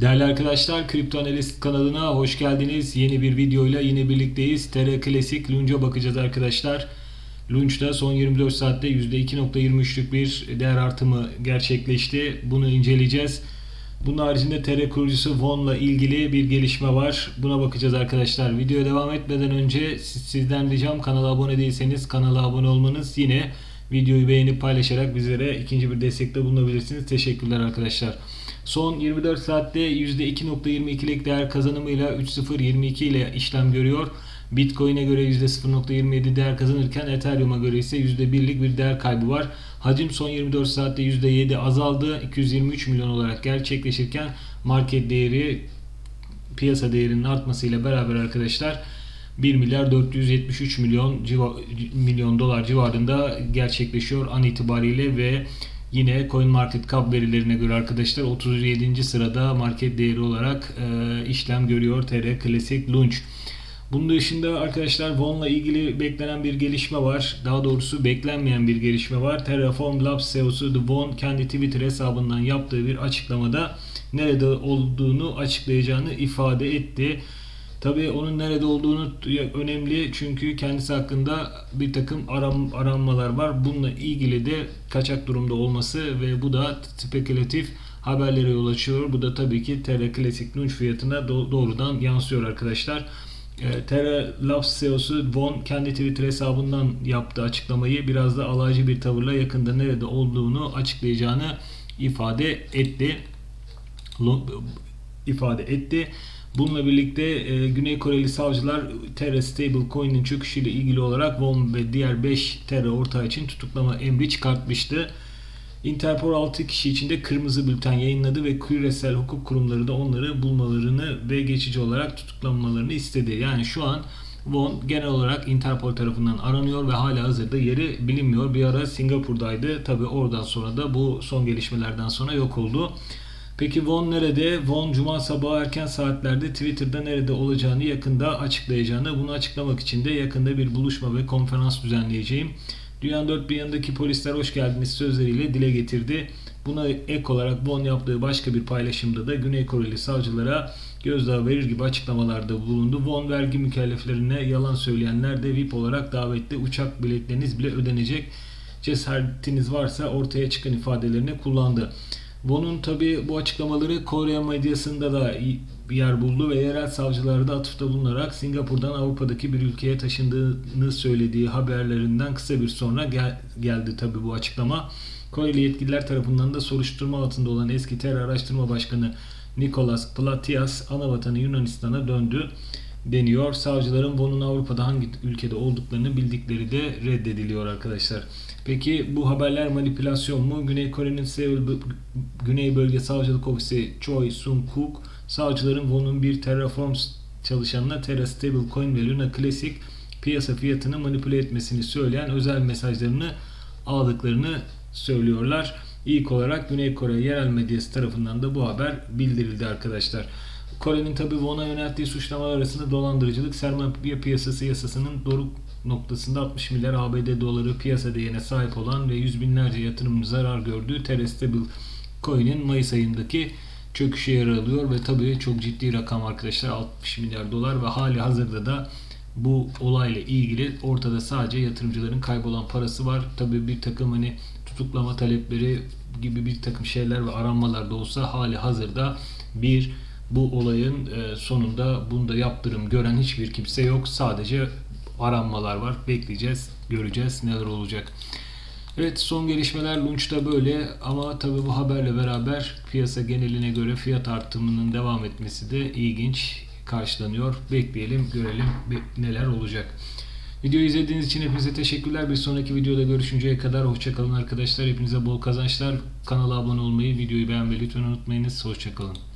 Değerli arkadaşlar, Kripto Analist kanalına hoş geldiniz. Yeni bir videoyla yine birlikteyiz. TR Klasik Lunch'a bakacağız arkadaşlar. Lunch'ta son 24 saatte %2.23'lük bir değer artımı gerçekleşti. Bunu inceleyeceğiz. Bunun haricinde TR kurucusu Von'la ilgili bir gelişme var. Buna bakacağız arkadaşlar. Videoya devam etmeden önce siz- sizden ricam kanala abone değilseniz kanala abone olmanız. Yine videoyu beğenip paylaşarak bizlere ikinci bir destekte bulunabilirsiniz. Teşekkürler arkadaşlar. Son 24 saatte %2.22'lik değer kazanımıyla 3.022 ile işlem görüyor. Bitcoin'e göre %0.27 değer kazanırken Ethereum'a göre ise %1'lik bir değer kaybı var. Hacim son 24 saatte %7 azaldı. 223 milyon olarak gerçekleşirken market değeri piyasa değerinin artmasıyla beraber arkadaşlar 1 milyar 473 milyon civa, milyon dolar civarında gerçekleşiyor an itibariyle ve yine CoinMarketCap verilerine göre arkadaşlar 37. sırada market değeri olarak e, işlem görüyor TR Classic Launch. Bunun dışında arkadaşlar Von'la ilgili beklenen bir gelişme var. Daha doğrusu beklenmeyen bir gelişme var. Terraform Labs CEO'su The Von kendi Twitter hesabından yaptığı bir açıklamada nerede olduğunu açıklayacağını ifade etti. Tabii onun nerede olduğunu önemli çünkü kendisi hakkında bir takım aram, aranmalar var. Bununla ilgili de kaçak durumda olması ve bu da spekülatif haberlere yol açıyor. Bu da tabii ki TR Classic Launch fiyatına do- doğrudan yansıyor arkadaşlar. E, Terra Labs CEO'su Von kendi Twitter hesabından yaptığı açıklamayı biraz da alaycı bir tavırla yakında nerede olduğunu açıklayacağını ifade etti. İfade etti. Bununla birlikte e, Güney Koreli savcılar Terra Stablecoin'in çöküşüyle ilgili olarak Von ve diğer 5 Terra ortağı için tutuklama emri çıkartmıştı. Interpol 6 kişi için de kırmızı bülten yayınladı ve küresel hukuk kurumları da onları bulmalarını ve geçici olarak tutuklanmalarını istedi. Yani şu an Von genel olarak Interpol tarafından aranıyor ve hala hazırda yeri bilinmiyor. Bir ara Singapur'daydı. Tabi oradan sonra da bu son gelişmelerden sonra yok oldu. Peki Von nerede? Von cuma sabahı erken saatlerde Twitter'da nerede olacağını yakında açıklayacağını, bunu açıklamak için de yakında bir buluşma ve konferans düzenleyeceğim. Dünyanın dört bir yanındaki polisler hoş geldiniz sözleriyle dile getirdi. Buna ek olarak Von yaptığı başka bir paylaşımda da Güney Koreli savcılara gözdağı verir gibi açıklamalarda bulundu. Von vergi mükelleflerine yalan söyleyenler de VIP olarak davetli uçak biletleriniz bile ödenecek. Cesaretiniz varsa ortaya çıkan ifadelerini kullandı. Von'un tabi bu açıklamaları Kore medyasında da bir yer buldu ve yerel savcılara da atıfta bulunarak Singapur'dan Avrupa'daki bir ülkeye taşındığını söylediği haberlerinden kısa bir sonra gel- geldi tabi bu açıklama. Koreli yetkililer tarafından da soruşturma altında olan eski terör araştırma başkanı Nicolas Platias ana vatanı Yunanistan'a döndü deniyor. Savcıların Von'un Avrupa'da hangi ülkede olduklarını bildikleri de reddediliyor arkadaşlar. Peki bu haberler manipülasyon mu? Güney Kore'nin Seul Güney Bölge Savcılık Ofisi Choi Sung-kook savcıların Von'un bir Terraform çalışanına Terra Stablecoin ve Luna Classic piyasa fiyatını manipüle etmesini söyleyen özel mesajlarını aldıklarını söylüyorlar. İlk olarak Güney Kore yerel medyası tarafından da bu haber bildirildi arkadaşlar. Kore'nin tabi Von'a yönelttiği suçlamalar arasında dolandırıcılık, sermaye piyasası yasasının doruk noktasında 60 milyar ABD doları piyasa değerine sahip olan ve yüz binlerce yatırımcı zarar gördüğü Terra Stable Coin'in Mayıs ayındaki çöküşü yer alıyor ve tabii çok ciddi rakam arkadaşlar 60 milyar dolar ve hali hazırda da bu olayla ilgili ortada sadece yatırımcıların kaybolan parası var. Tabii bir takım hani tutuklama talepleri gibi bir takım şeyler ve aranmalar da olsa hali hazırda bir bu olayın e, sonunda bunda yaptırım gören hiçbir kimse yok. Sadece aranmalar var. Bekleyeceğiz, göreceğiz neler olacak. Evet son gelişmeler Launch'ta böyle ama tabii bu haberle beraber piyasa geneline göre fiyat artımının devam etmesi de ilginç karşılanıyor. Bekleyelim, görelim neler olacak. Videoyu izlediğiniz için hepinize teşekkürler. Bir sonraki videoda görüşünceye kadar hoşçakalın arkadaşlar. Hepinize bol kazançlar. Kanala abone olmayı, videoyu beğenmeyi lütfen unutmayınız. Hoşçakalın.